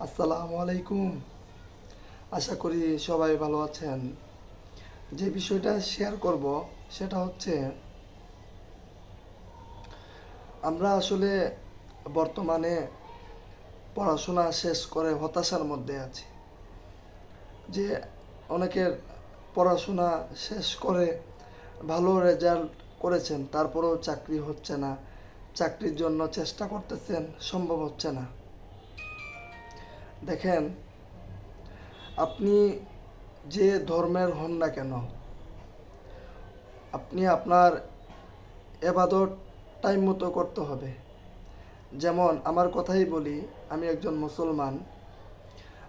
আসসালামু আলাইকুম। আশা করি সবাই ভালো আছেন। যে বিষয়টা শেয়ার করব, সেটা হচ্ছে, আমরা আসলে বর্তমানে পড়াশোনা শেষ করে হতাশার মধ্যে আছি। যে অনেকের পড়াশোনা শেষ করে ভালো রেজাল্ট করেছেন, তারপরেও চাকরি হচ্ছে না, চাকরির জন্য চেষ্টা করতেছেন, সম্ভব হচ্ছে না। দেখেন, আপনি যে ধর্মের হন না কেন, আপনি আপনার এবাদত টাইম মতো করতে হবে। যেমন, আমার কথাই বলি, আমি একজন মুসলমান,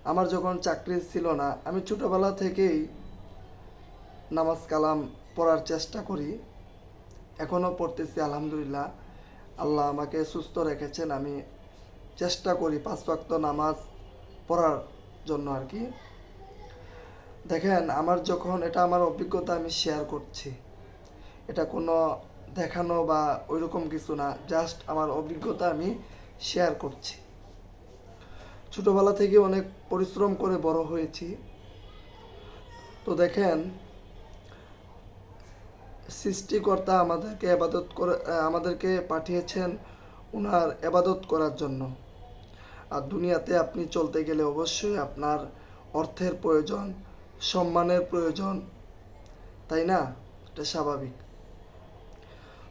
আমার যখন চাকরি ছিল না, আমি ছোটোবেলা থেকেই নামাজ কালাম পড়ার চেষ্টা করি এখনও পড়তেছি, আলহামদুলিল্লাহ। আল্লাহ আমাকে সুস্থ রেখেছেন, আমি চেষ্টা করি পাঁচ ওয়াক্ত নামাজ পড়ার জন্য আর কি। দেখেন, আমার যখন এটা আমার অভিজ্ঞতা আমি শেয়ার করছি, এটা কোনো দেখানো বা ওইরকম কিছু না জাস্ট আমার অভিজ্ঞতা আমি শেয়ার করছি। ছোটোবেলা থেকে অনেক পরিশ্রম করে বড় হয়েছি। তো দেখেন, সৃষ্টিকর্তা আমাদেরকে এবাদত করে আমাদেরকে পাঠিয়েছেন ওনার এবাদত করার জন্য। আর দুনিয়াতে আপনি চলতে গেলে অবশ্যই আপনার অর্থের প্রয়োজন, সম্মানের প্রয়োজন, তাই না? এটা স্বাভাবিক।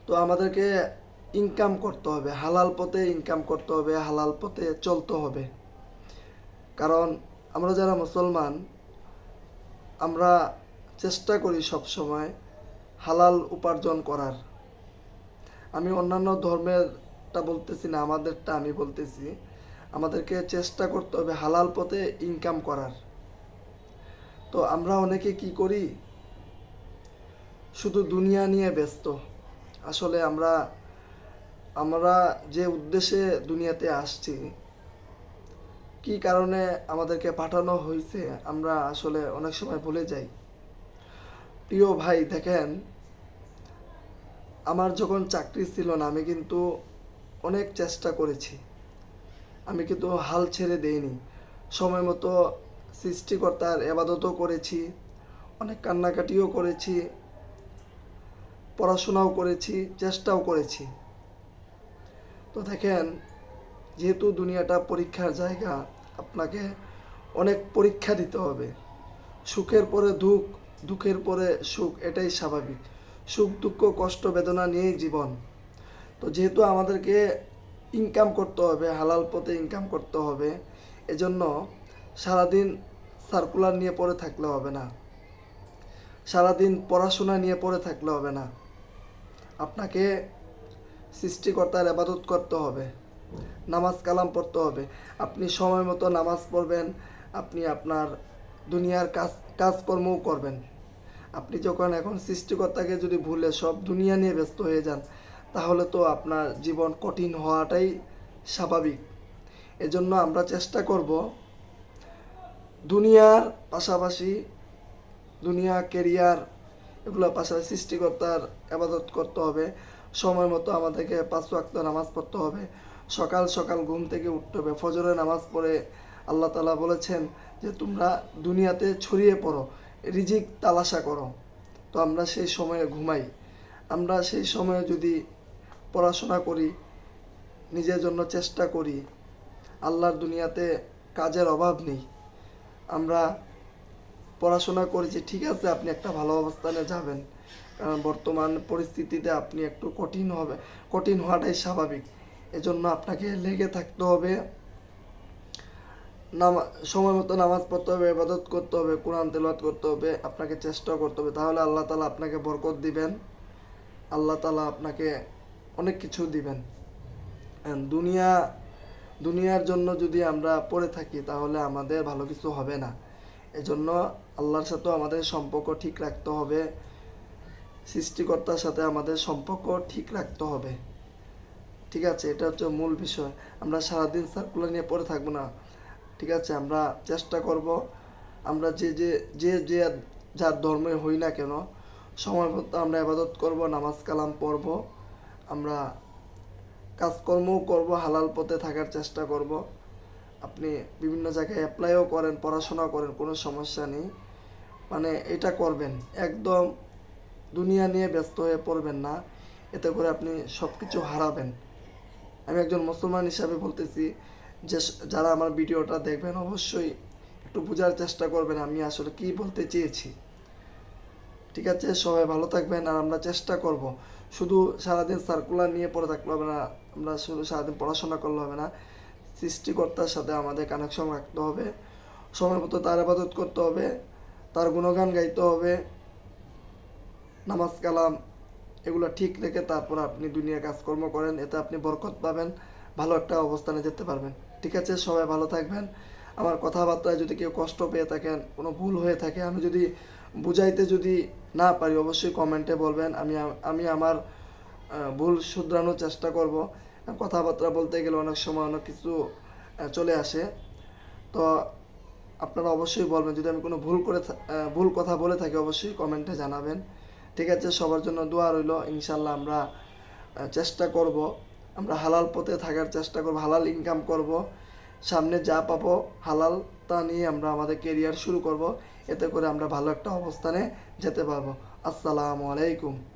তো আমাদেরকে ইনকাম করতে হবে, হালাল পথে ইনকাম করতে হবে, হালাল পথে চলতে হবে। কারণ আমরা যারা মুসলমান, আমরা চেষ্টা করি সব সময় হালাল উপার্জন করার। আমি অন্যান্য ধর্মেরটা বলতেছি না, আমাদেরটা আমি বলতেছি। আমাদেরকে চেষ্টা করতে হবে হালাল পথে ইনকাম করার। তো আমরা অনেকে কি করি? শুধু দুনিয়া নিয়ে ব্যস্ত। আসলে আমরা আমরা যে উদ্দেশ্যে দুনিয়াতে আসছি, কি কারণে আমাদেরকে পাঠানো হয়েছে, আমরা আসলে অনেক সময় ভুলে যাই। প্রিয় ভাই, দেখেন, আমার যখন চাকরি ছিল না, আমি কিন্তু অনেক চেষ্টা করেছি। আমি কিন্তু হাল ছেড়ে দেইনি। সময় মতো সৃষ্টিকর্তার এবাদতও করেছি, অনেক কান্নাকাটিও করেছি, পড়াশোনাও করেছি, চেষ্টাও করেছি। তো দেখেন, যেহেতু দুনিয়াটা পরীক্ষার জায়গা, আপনাকে অনেক পরীক্ষা দিতে হবে। সুখের পরে দুঃখ, দুঃখের পরে সুখ, এটাই স্বাভাবিক। সুখ, দুঃখ, কষ্ট, বেদনা নিয়েই জীবন। তো যেহেতু আমাদেরকে ইনকাম করতে হবে, হালাল পথে ইনকাম করতে হবে, এজন্য সারাদিন সার্কুলার নিয়ে পড়ে থাকলে হবে না। সারাদিন পড়াশোনা নিয়ে পড়ে থাকলে হবে না। আপনাকে সৃষ্টিকর্তার আবাদত করতে হবে, নামাজ কালাম পড়তে হবে। আপনি সময় মতো নামাজ পড়বেন, আপনি আপনার দুনিয়ার কাজ, কাজকর্মও করবেন। আপনি যখন এখন সৃষ্টিকর্তাকে যদি ভুলে সব দুনিয়া নিয়ে ব্যস্ত হয়ে যান তাহলে তো আপনার জীবন কঠিন হওয়াটাই স্বাভাবিক। এজন্য আমরা চেষ্টা করব দুনিয়ার পাশাপাশি দুনিয়া কেরিয়ার এগুলো পাশাপাশি সৃষ্টিকর্তার আবাদত করতে হবে। সময় মতো আমাদেরকে পাঁচ ওয়াক্ত নামাজ পড়তে হবে। সকাল সকাল ঘুম থেকে উঠতে হবে। ফজরে নামাজ পড়ে আল্লাহ তালা বলেছেন যে, তোমরা দুনিয়াতে ছড়িয়ে পড়ো, রিজিক তালাশা করো। তো আমরা সেই সময়ে ঘুমাই। আমরা সেই সময়ে যদি পড়াশোনা করি, নিজের জন্য চেষ্টা করি। আল্লাহর দুনিয়াতে কাজের অভাব নেই। আমরা পড়াশোনা করেছি, ঠিক আছে, আপনি একটা ভালো অবস্থানে যাবেন। কারণ বর্তমান পরিস্থিতিতে আপনি একটু কঠিন হবে, কঠিন হওয়াটাই স্বাভাবিক। এজন্য আপনাকে লেগে থাকতে হবে। নামা, সময় মতো নামাজ পড়তে হবে, ইবাদত করতে হবে, কোরআন তেলাওয়াত করতে হবে, আপনাকে চেষ্টা করতে হবে। তাহলে আল্লাহ তালা আপনাকে বরকত দিবেন। আল্লাহ তালা আপনাকে অনেক কিছু দিবেন। দুনিয়া, দুনিয়ার জন্য যদি আমরা পড়ে থাকি, তাহলে আমাদের ভালো কিছু হবে না। এজন্য আল্লাহর সাথেও আমাদের সম্পর্ক ঠিক রাখতে হবে। সৃষ্টিকর্তার সাথে আমাদের সম্পর্ক ঠিক রাখতে হবে। ঠিক আছে? এটা হচ্ছে মূল বিষয়। আমরা সারাদিন সার্কুলার নিয়ে পড়ে থাকব না। ঠিক আছে? আমরা চেষ্টা করব আমরা যে যে যে যে যার ধর্মে হই না কেন, সময় মতো আমরা আবাদত করব নামাজ কালাম পড়ব। আমরা কাজকর্মও করব, হালাল পথে থাকার চেষ্টা করব। আপনি বিভিন্ন জায়গায় অ্যাপ্লাইও করেন পড়াশোনা করেন, কোনো সমস্যা নেই। মানে এটা করবেন, একদম দুনিয়া নিয়ে ব্যস্ত হয়ে পড়বেন না। এতে করে আপনি সব কিছু হারাবেন। আমি একজন মুসলমান হিসাবে বলতেছি, যে যারা আমার ভিডিওটা দেখবেন, অবশ্যই একটু বোঝার চেষ্টা করবেন আমি আসলে কি বলতে চেয়েছি। ঠিক আছে, সবাই ভালো থাকবেন আর আমরা চেষ্টা করব। শুধু সারাদিন সার্কুলার নিয়ে পড়ে থাকলে হবে না, আমরা শুধু সারাদিন পড়াশোনা করলে হবে না, সৃষ্টিকর্তার সাথে আমাদের কানেকশন রাখতে হবে, সময় মতো তার আবাদত করতে হবে, তার গুণগান গাইতে হবে, নামাজ কালাম, এগুলো ঠিক রেখে তারপর আপনি দুনিয়া কাজকর্ম করেন, এতে আপনি বরকত পাবেন, ভালো একটা অবস্থানে যেতে পারবেন। ঠিক আছে, সবাই ভালো থাকবেন। আমার কথাবার্তায় যদি কেউ কষ্ট পেয়ে থাকেন, কোনো ভুল হয়ে থাকে, আমি যদি বুঝাইতে যদি না পারি, অবশ্যই কমেন্টে বলবেন। আমি আমি আমার ভুল শুধরানোর চেষ্টা করব। কথাবার্তা বলতে গেলে অনেক সময় অনেক কিছু চলে আসে। তো আপনারা অবশ্যই বলবেন, যদি আমি কোনো ভুল করে ভুল কথা বলে থাকি, অবশ্যই কমেন্টে জানাবেন। ঠিক আছে, সবার জন্য দোয়া রইল, ইনশাল্লাহ আমরা চেষ্টা করব। আমরা হালাল পথে থাকার চেষ্টা করব, হালাল ইনকাম করব। সামনে যা পাবো হালাল, তা নিয়ে আমরা আমাদের কেরিয়ার শুরু করব। এতে করে আমরা ভালো একটা অবস্থানে যেতে পারব। আসসালামু আলাইকুম।